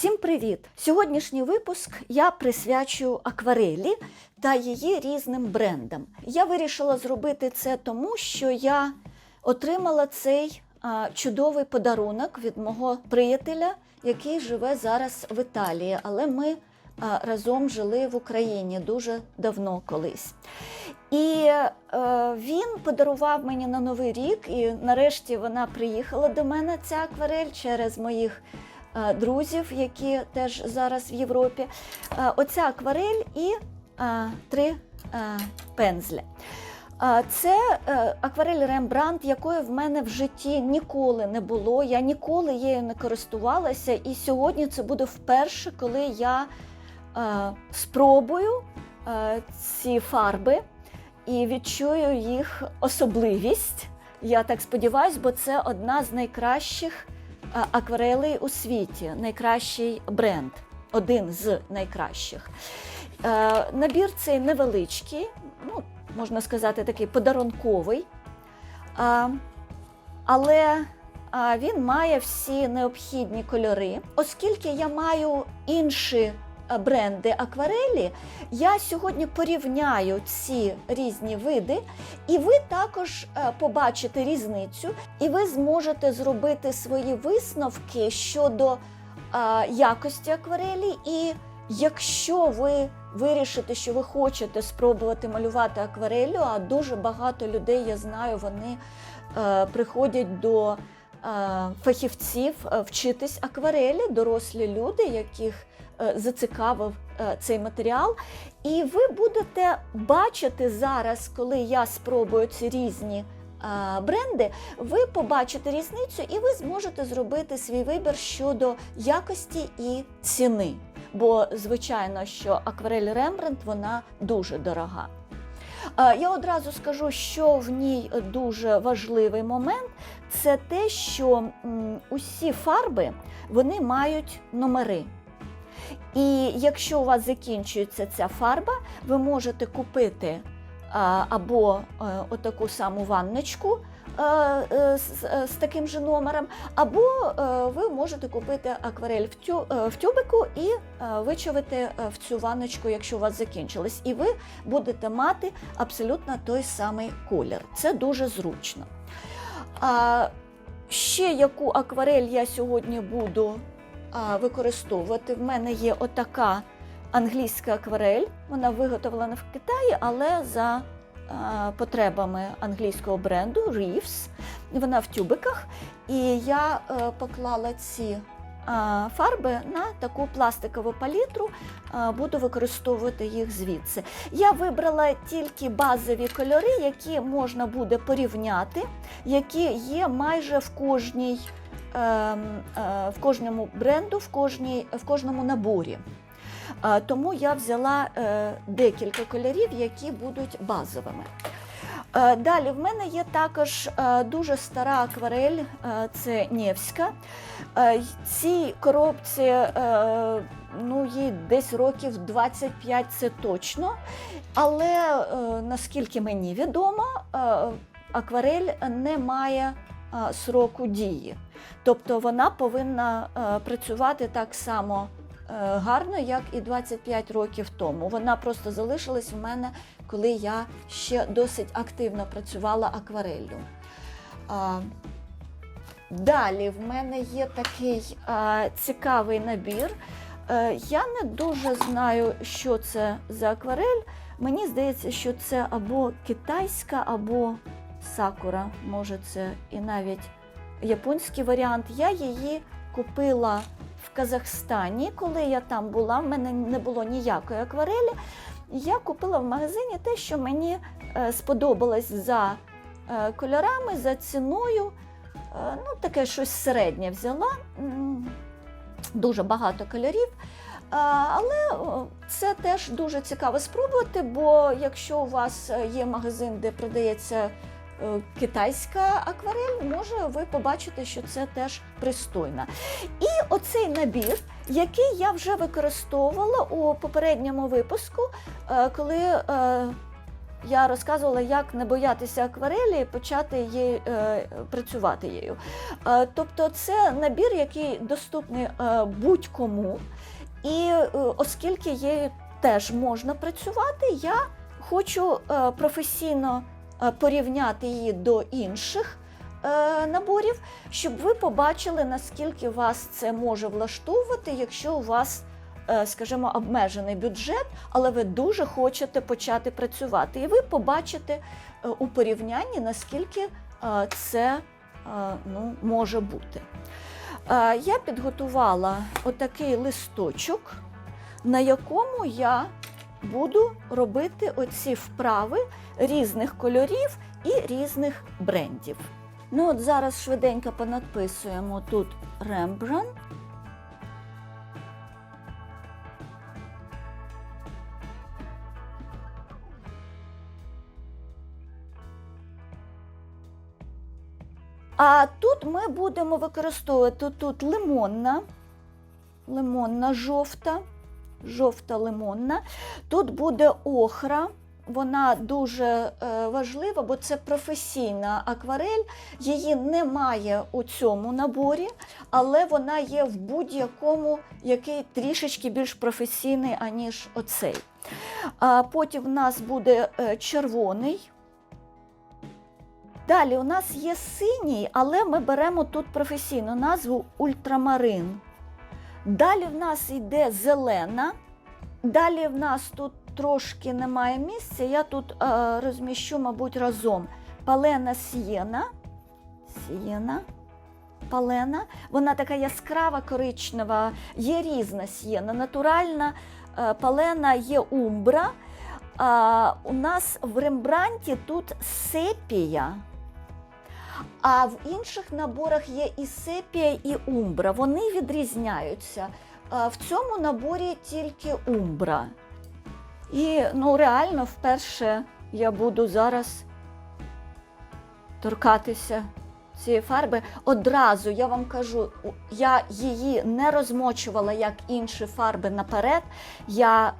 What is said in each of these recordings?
Всім привіт! Сьогоднішній випуск я присвячую акварелі та її різним брендам. Я вирішила зробити це тому, що я отримала цей чудовий подарунок від мого приятеля, який живе зараз в Італії, але ми разом жили в Україні дуже давно колись. І е, він подарував мені на Новий рік, і нарешті вона приїхала до мене, ця акварель, через моїх друзів, які теж зараз в Європі. Е, оця акварель і е, три е, пензля. Е, Це е, акварель Рембрандт, якої в мене в житті ніколи не було. Я ніколи її не користувалася, і сьогодні це буде вперше, коли я е, спробую е, ці фарби і відчую їх особливість. Я так сподіваюся, бо це одна з найкращих е, акварелей у світі, найкращий бренд, один з найкращих. Е, Набір цей невеличкий, ну, можна сказати, такий подарунковий, але він має всі необхідні кольори. Оскільки я маю інші бренди акварелі, я сьогодні порівняю ці різні види, і ви також е, побачите різницю, і ви зможете зробити свої висновки щодо е, якості акварелі. І якщо ви вирішите, що ви хочете спробувати малювати акварелю, а дуже багато людей, я знаю, вони е, приходять до е, фахівців е, вчитись акварелі, дорослі люди, яких е, зацікавив е, цей матеріал. І ви будете бачити зараз, коли я спробую ці різні е, бренди, ви побачите різницю і ви зможете зробити свій вибір щодо якості і ціни. Бо, звичайно, що акварель Рембрандт вона дуже дорога. Е, Я одразу скажу, що в ній дуже важливий момент це те, що усі фарби вони мають номери. І якщо у вас закінчується ця фарба, ви можете купити а, або е, отаку саму ванночку е, е, з, е, таким же номером, або е, ви можете купити акварель в, тю, е, в тюбику і е, вичавити е, в цю ванночку, якщо у вас закінчилось. І ви будете мати абсолютно той самий колір. Це дуже зручно. А, ще яку акварель я сьогодні буду використовувати. В мене є отака англійська акварель. Вона виготовлена в Китаї, але за потребами англійського бренду Reeves. Вона в тюбиках. І я е, поклала ці фарби на таку пластикову палітру, буду використовувати їх звідси. Я вибрала тільки базові кольори, які можна буде порівняти, які є майже в кожній в кожному бренду, в, кожній, в кожному наборі. Е, Тому я взяла е, декілька кольорів, які будуть базовими. Е, Далі в мене є також е, дуже стара акварель, е, це Невська. Е, Цій коробці е, ну, їй десь років 25 це точно. Але е, наскільки мені відомо, е, акварель не має е, сроку дії. Тобто вона повинна е, працювати так само е, гарно, як і 25 років тому. Вона просто залишилась в мене, коли я ще досить активно працювала аквареллю. Далі в мене є такий цікавий набір. Е, я не дуже знаю, що це за акварель. Мені здається, що це або китайська, або сакура. Може, це і навіть японський варіант. Я її купила в Казахстані, коли я там була. В мене не було ніякої акварелі. Я купила в магазині те, що мені е, сподобалось за е, кольорами, за ціною. Е, Ну, таке щось середнє взяла. Дуже багато кольорів. Але це теж дуже цікаво спробувати, бо якщо у вас є магазин, де продається китайська акварель, може ви побачите, що це теж пристойно. І оцей набір, який я вже використовувала у попередньому випуску, е, коли е, я розказувала, як не боятися акварелі і почати її, е, працювати її. Е, тобто, це набір, який доступний е, будь-кому. І е, оскільки її теж можна працювати, я хочу е, професійно е, порівняти її до інших е, наборів, щоб ви побачили, наскільки вас це може влаштовувати, якщо у вас, е, скажімо, обмежений бюджет, але ви дуже хочете почати працювати. І ви побачите е, у порівнянні, наскільки е, це е, ну, може бути. Е, Я підготувала отакий листочок, на якому я буду робити оці вправи різних кольорів і різних брендів. Ну от зараз швиденько понадписуємо тут Рембрандт. А тут ми будемо використовувати тут лимонна, лимонна жовта, жовта лимонна. Тут буде охра. Вона дуже е, важлива, бо це професійна акварель. Її немає у цьому наборі, але вона є в будь-якому, який трішечки більш професійний, аніж оцей. А потім в нас буде е, червоний. Далі у нас є синій, але ми беремо тут професійну назву ультрамарин. Далі в нас йде зелена. Далі в нас тут трошки немає місця. Я тут е, розміщу, мабуть, разом палена сієна. Сієна. Палена. Вона така яскрава коричнева, є різна сієна. Натуральна е, палена є умбра. А, у нас в Рембранті тут сепія. А в інших наборах є і сепія, і умбра. Вони відрізняються. В цьому наборі тільки умбра. І ну, реально вперше я буду зараз торкатися цієї фарби. Одразу я вам кажу, я її не розмочувала, як інші фарби наперед. Я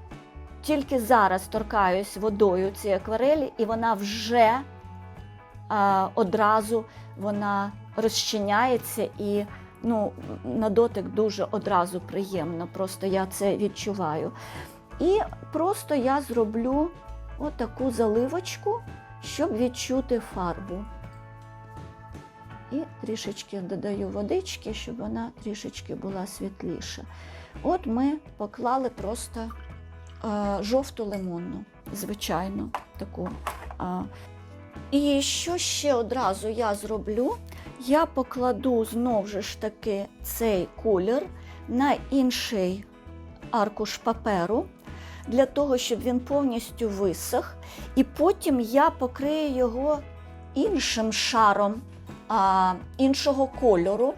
тільки зараз торкаюсь водою цієї акварелі, і вона вже одразу вона розчиняється і ну, на дотик дуже одразу приємно. Просто я це відчуваю. І просто я зроблю отаку заливочку, щоб відчути фарбу. І трішечки додаю водички, щоб вона трішечки була світліша. От ми поклали просто е, жовту лимонну, звичайно, таку. І що ще одразу я зроблю? Я покладу знову ж таки цей колір на інший аркуш паперу, для того, щоб він повністю висох. І потім я покрию його іншим шаром а, іншого кольору.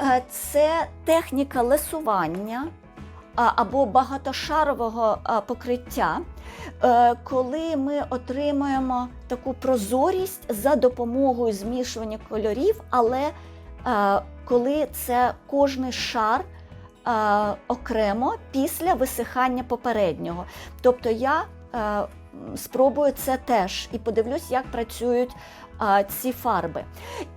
Е, Це техніка лесування або багатошарового покриття, е, коли ми отримуємо таку прозорість за допомогою змішування кольорів, але е, коли це кожний шар е, окремо після висихання попереднього. Тобто я е, спробую це теж і подивлюсь, як працюють ці фарби.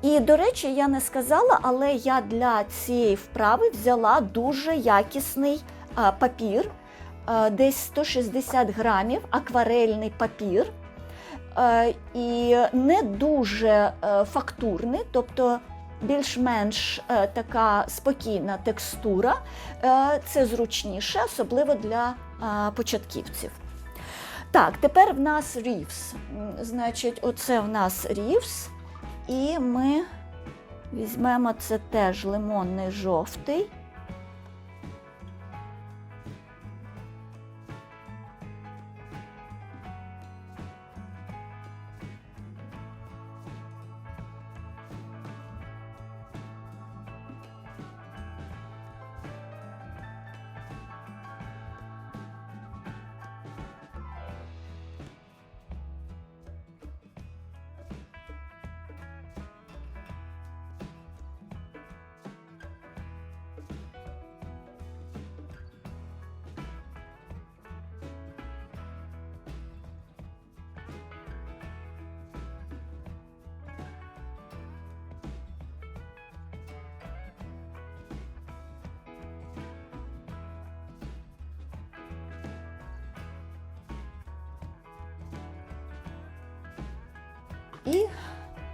І, до речі, я не сказала, але я для цієї вправи взяла дуже якісний папір, десь 160 грамів, акварельний папір. Е, І не дуже е, фактурний, тобто більш-менш е, така спокійна текстура. Це зручніше, особливо для початківців. Так, тепер в нас рівс. Значить, оце в нас рівс, і ми візьмемо це теж лимонний жовтий.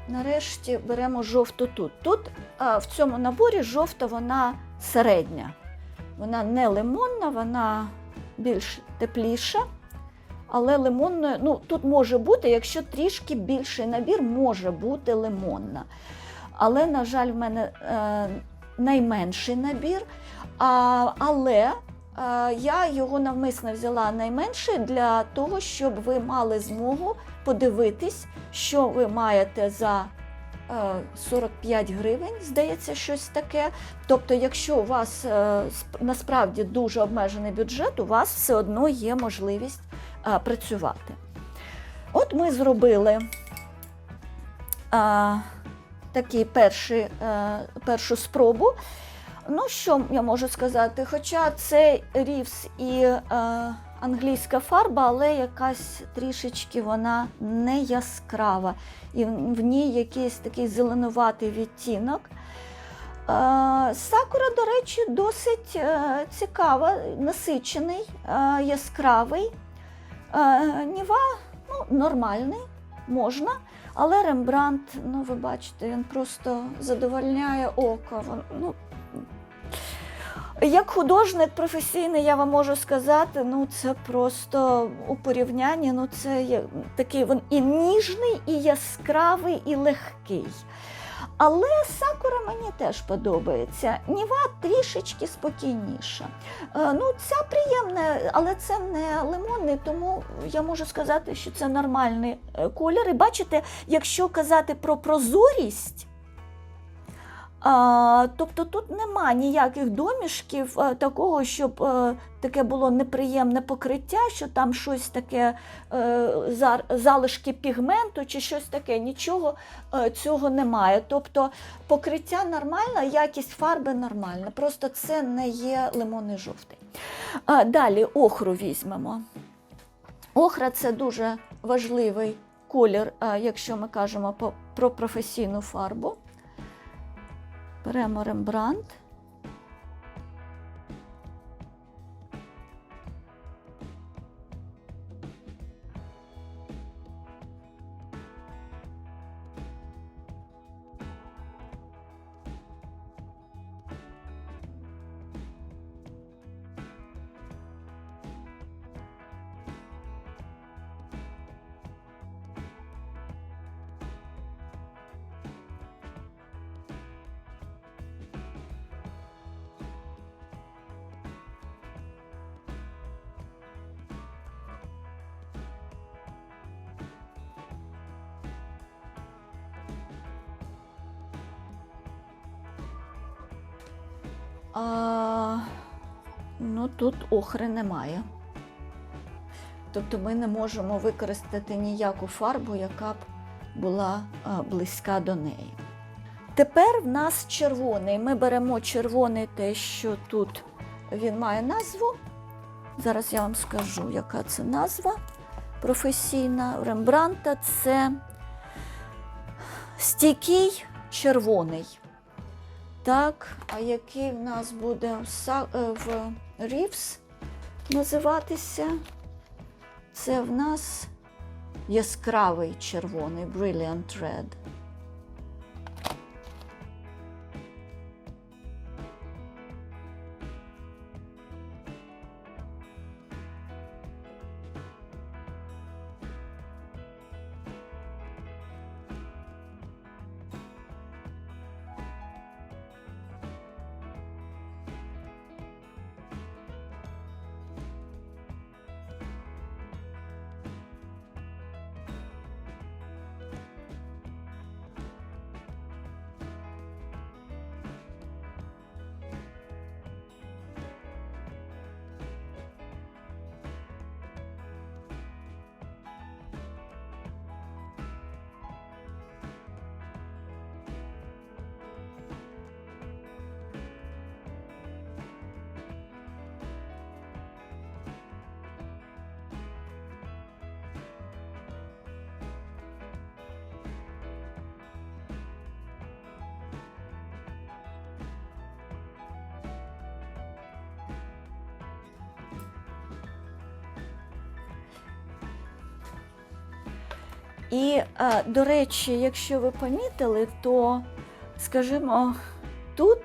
Нарешті беремо жовту тут. Тут а, в цьому наборі жовта вона середня. Вона не лимонна, вона більш тепліша. Але лимонною, ну тут може бути, якщо трішки більший набір, може бути лимонна. Але, на жаль, в мене е, найменший набір. А, але я його навмисно взяла найменший для того, щоб ви мали змогу подивитись, що ви маєте за е, 45 гривень, здається, щось таке. Тобто, якщо у вас е, насправді дуже обмежений бюджет, у вас все одно є можливість е, працювати. От ми зробили е, такий перший, е, першу спробу. Ну, що я можу сказати? Хоча це рівс і е, англійська фарба, але якась трішечки вона не яскрава. І в ній якийсь такий зеленуватий відтінок. Е, Сакура, до речі, досить е, цікава, насичений, е, яскравий. Ніва ну, нормальний, можна. Але Рембрандт, ну ви бачите, він просто задовольняє око. Ну, як художник професійний, я вам можу сказати, ну це просто у порівнянні, ну це є такий він і ніжний, і яскравий, і легкий. Але сакура мені теж подобається. Ніва трішечки спокійніша. Е, Ну, ця приємна, але це не лимонний, тому я можу сказати, що це нормальний е, колір. І бачите, якщо казати про прозорість, тобто тут нема ніяких домішків е, такого, щоб е, таке було неприємне покриття, що там щось таке, е, залишки пігменту чи щось таке. Нічого цього немає. Тобто покриття нормальне, якість фарби нормальна. Просто це не є лимонний жовтий. Далі охру візьмемо. Охра це дуже важливий колір, якщо ми кажемо про професійну фарбу. Беремо рембрандт. А, ну тут охри немає. Тобто ми не можемо використати ніяку фарбу, яка б була близька до неї. Тепер в нас червоний. Ми беремо червоний, те, що тут він має назву. Зараз я вам скажу, яка це назва професійна. Рембранта це стійкий червоний. Так, а який в нас буде в е, в Рівс називатися? Це в нас яскравий червоний Brilliant Red. І, е, до речі, якщо ви помітили, то, скажімо, тут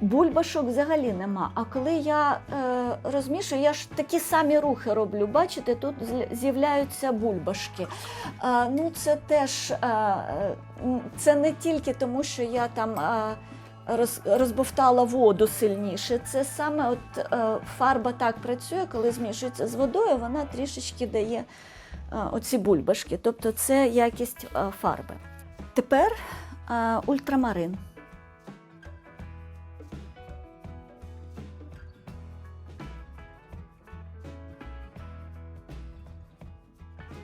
бульбашок взагалі нема. А коли я е, розмішую, я ж такі самі рухи роблю. Бачите, тут з'являються бульбашки. Е, ну, це теж це не тільки тому, що я там. Розбовтала воду сильніше. Це саме от фарба так працює, коли змішується з водою, вона трішечки дає оці бульбашки. Тобто це якість фарби. Тепер ультрамарин.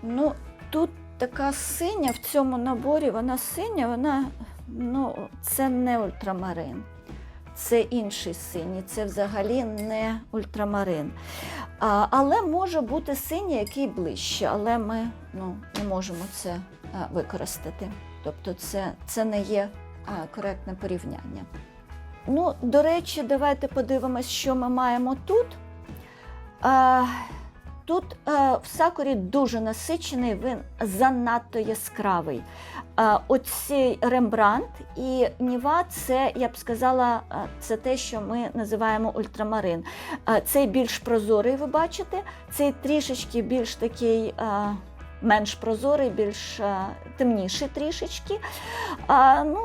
Ну, тут така синя в цьому наборі, вона синя, вона ну, це не ультрамарин. Це інший синій, це взагалі не ультрамарин. А, але може бути синій, який ближче, але ми ну, не можемо це а, використати. Тобто це, це не є а, коректне порівняння. Ну, до речі, давайте подивимось, що ми маємо тут. А, Тут е, в сакурі дуже насичений, він занадто яскравий. Оцей рембрандт і Ніва це, я б сказала, це те, що ми називаємо ультрамарин. Цей більш прозорий, ви бачите, цей трішечки більш такий. Менш прозорий, більш темніший трішечки. А, ну,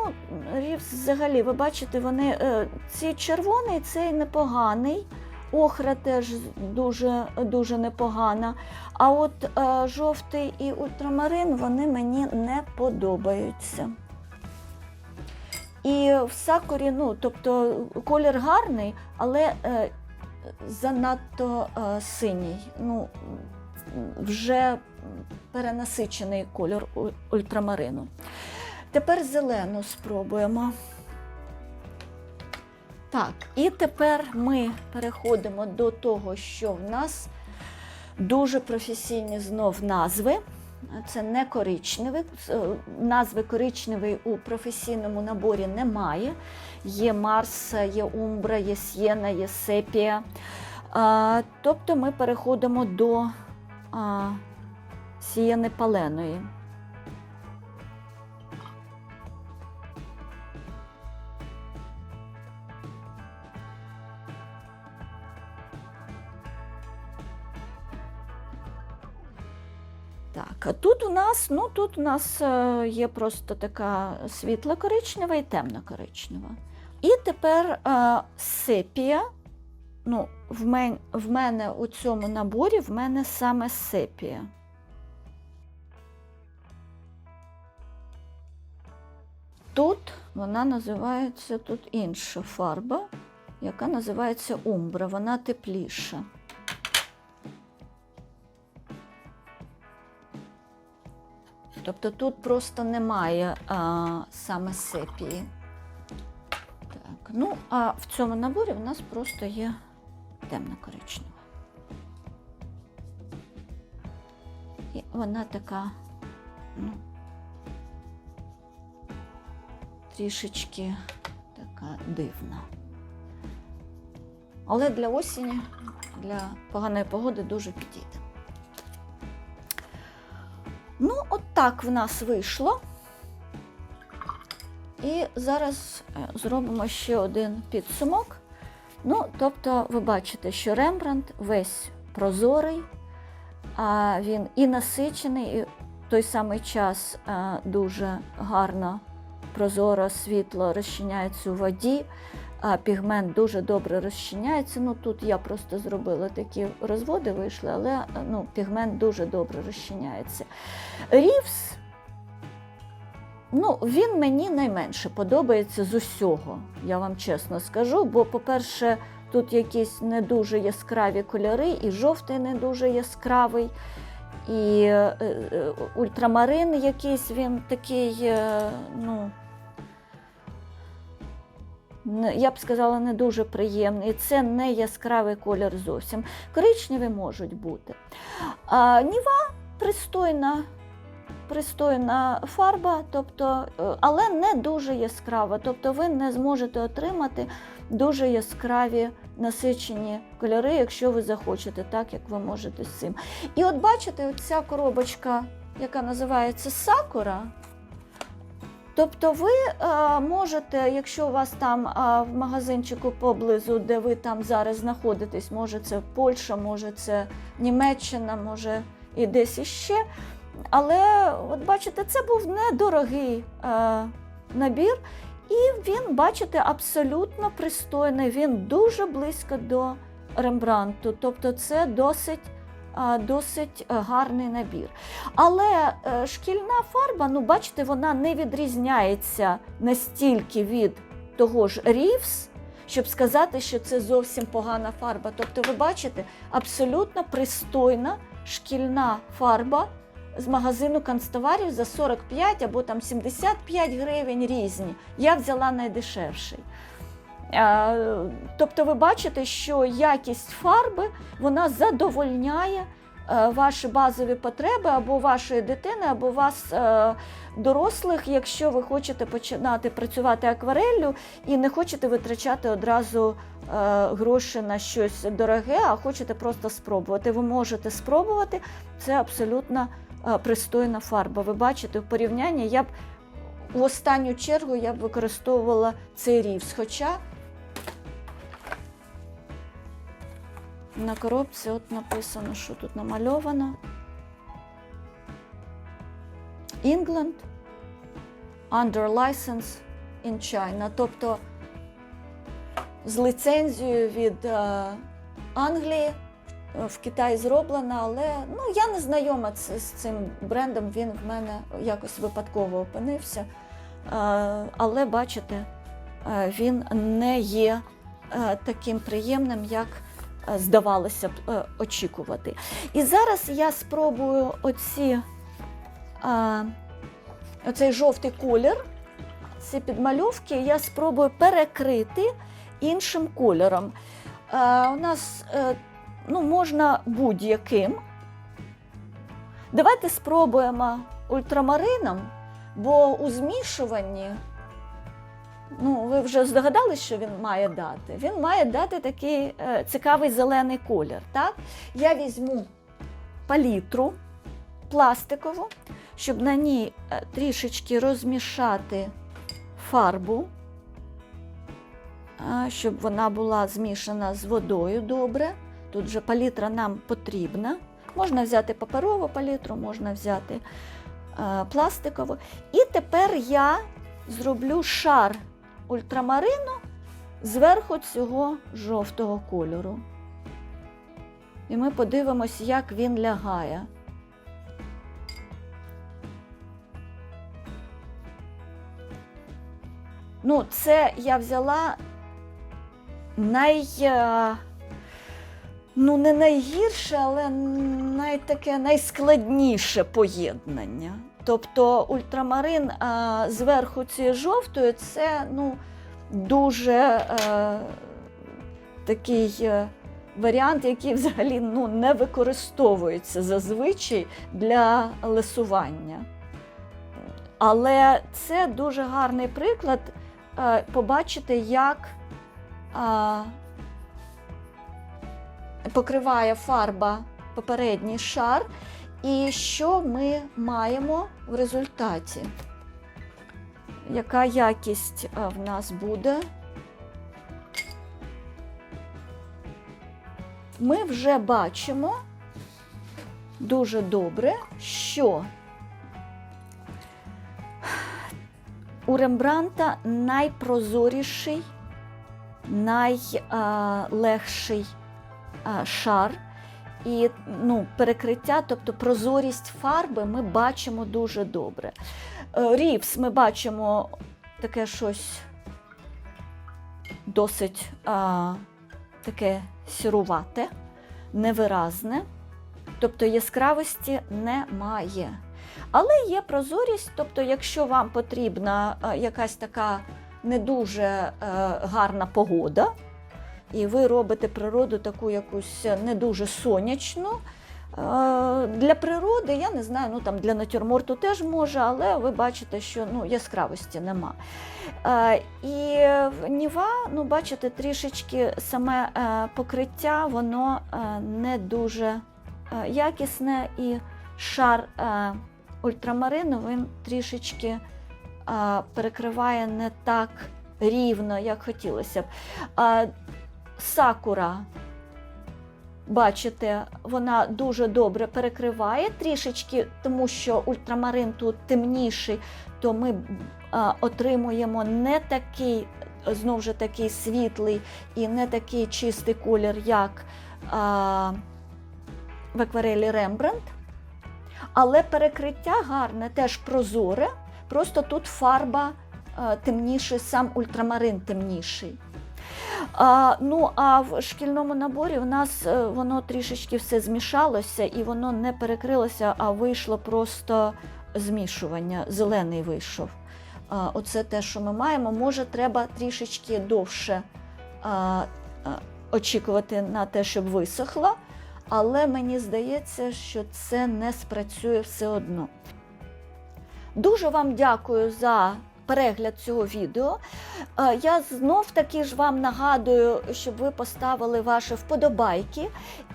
взагалі, ви бачите, вони е, ці червоний, цей непоганий. Охра теж дуже, дуже непогана. А от е, жовтий і ультрамарин вони мені не подобаються. І в сакурі, ну, тобто колір гарний, але е, занадто е, синій. Ну, вже перенасичений кольор ультрамарину. Тепер зелену спробуємо. Так, і тепер ми переходимо до того, що в нас дуже професійні знов назви. Це не коричневий. Е, Назви коричневий у професійному наборі немає. Є Марс, є Умбра, є Сєна, є Сепія. Тобто ми переходимо до Сієни Паленої. Так, а тут у нас, ну тут у нас е, є просто така світла коричнева і темна коричнева. І тепер е, сепія. Ну, в, мен, в мене у цьому наборі в мене саме сепія. Тут вона називається тут інша фарба, яка називається умбра, вона тепліша. Тобто тут просто немає а, саме сепії. Так, ну, а в цьому наборі в нас просто є темна коричнева. І вона така, ну, трішечки така дивна. Але для осені, для поганої погоди дуже підійде. Ну, от так в нас вийшло. І зараз е, зробимо ще один підсумок. Ну, тобто, ви бачите, що Рембрандт весь прозорий, а він і насичений, і в той самий час е, дуже гарно, прозоро світло розчиняється у воді. А пігмент дуже добре розчиняється. Ну тут я просто зробила такі розводи, вийшли, але е, ну, пігмент дуже добре розчиняється. Рівс, ну, він мені найменше подобається з усього, я вам чесно скажу. Бо, по-перше, тут якісь не дуже яскраві кольори, і жовтий не дуже яскравий, і е, е, ультрамарин якийсь він такий, ну. Я б сказала, не дуже приємний. Це не яскравий колір зовсім. Коричневі можуть бути. А, Ніва пристойна, пристойна фарба, тобто, е, але не дуже яскрава. Тобто ви не зможете отримати дуже яскраві насичені кольори, якщо ви захочете, так як ви можете з цим. І от бачите, ця коробочка яка називається Сакура. Тобто ви е, можете, якщо у вас там е, в магазинчику поблизу, де ви там зараз знаходитесь, може це Польща, може це Німеччина, може і десь іще. Але от бачите, це був недорогий е, набір, і він, бачите, абсолютно пристойний. Він дуже близько до Рембрандту. Тобто, це досить, досить е, гарний набір. Але е, шкільна фарба, ну бачите, вона не відрізняється настільки від того ж Рівс, щоб сказати, що це зовсім погана фарба. Тобто, ви бачите, абсолютно пристойна шкільна фарба з магазину канцтоварів за 45 або там 75 гривень різні. Я взяла найдешевший. Е, Тобто ви бачите, що якість фарби вона задовольняє е, ваші базові потреби або вашої дитини, або вас е, дорослих, якщо ви хочете починати працювати аквареллю і не хочете витрачати одразу гроші на щось дороге, а хочете просто спробувати. Ви можете спробувати, це абсолютно пристойна фарба. Ви бачите, в порівнянні я б в останню чергу я б використовувала цей рівс. Хоча на коробці от написано, що тут намальовано. England under license in China. Тобто з ліцензією від е, Англії е, в Китаї зроблена, але ну, я не знайома з, з цим брендом, він в мене якось випадково опинився. Е, але бачите, е, він не є е, таким приємним, як здавалося б е, очікувати. І зараз я спробую оці, е, оцей жовтий колір, ці підмальовки, я спробую перекрити іншим кольором. Е, у нас е, ну, можна будь-яким. Давайте спробуємо ультрамарином, бо у змішуванні, ну, ви вже здогадались, що він має дати. Він має дати такий е, цікавий зелений колір. Так? Я візьму палітру пластикову, щоб на ній е, трішечки розмішати фарбу, а, щоб вона була змішана з водою добре. Тут же палітра нам потрібна. Можна взяти паперову палітру, можна взяти е, пластикову. І тепер я зроблю шар ультрамарину зверху цього жовтого кольору. І ми подивимось, як він лягає. Ну, це я взяла най. е, Ну, не найгірше, але най таке найскладніше поєднання. Тобто ультрамарин а, зверху цією жовтою це ну, дуже е, такий е, варіант, який взагалі ну, не використовується зазвичай для лисування. Але це дуже гарний приклад е, побачити, як а, покриває фарба попередній шар, і що ми маємо в результаті. Яка якість е, в нас буде? Ми вже бачимо дуже добре, що у Рембранта найпрозоріший, найлегший шар. І ну, перекриття, тобто прозорість фарби ми бачимо дуже добре. Е, Рівс ми бачимо таке щось досить а, таке сірувате, невиразне, тобто яскравості немає. Але є прозорість, тобто, якщо вам потрібна е, якась така не дуже е, гарна погода, і ви робите природу таку якусь не дуже сонячну. Е, Для природи, я не знаю, ну там для натюрморту теж може, але ви бачите, що ну, яскравості нема. Е, І в Ніва, ну, бачите, трішечки саме е, покриття, воно е, не дуже е, якісне і шар е, ультрамарину він трішечки перекриває не так рівно, як хотілося б. Сакура, бачите, вона дуже добре перекриває трішечки, тому що ультрамарин тут темніший, то ми а, отримуємо не такий, знову ж такий світлий і не такий чистий колір, як а, в акварелі Рембрандт. Але перекриття гарне, теж прозоре, просто тут фарба а, темніший, сам ультрамарин темніший. А, ну, а в шкільному наборі в нас е, воно трішечки все змішалося і воно не перекрилося, а вийшло просто змішування. Зелений вийшов. А, оце те, що ми маємо. Може, треба трішечки довше а, очікувати на те, щоб висохло, але мені здається, що це не спрацює все одно. Дуже вам дякую за перегляд цього відео. Е, Я знов таки ж вам нагадую, щоб ви поставили ваші вподобайки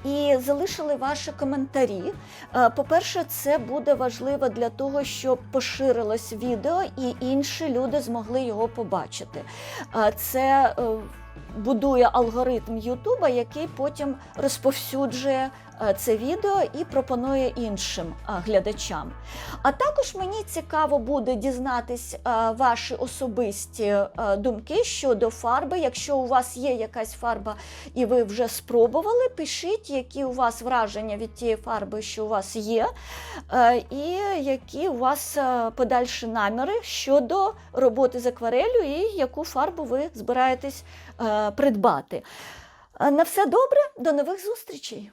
і залишили ваші коментарі. Е, По-перше, це буде важливо для того, щоб поширилось відео і інші люди змогли його побачити. Е, Це будує алгоритм Ютуба, який потім розповсюджує е, це відео і пропонує іншим е, глядачам. А також мені цікаво буде дізнатись е, ваші особисті думки щодо фарби. Якщо у вас є якась фарба і ви вже спробували, пишіть, які у вас враження від тієї фарби, що у вас є, і які у вас подальші наміри щодо роботи з акварелью і яку фарбу ви збираєтесь придбати. Е, На все добре, до нових зустрічей!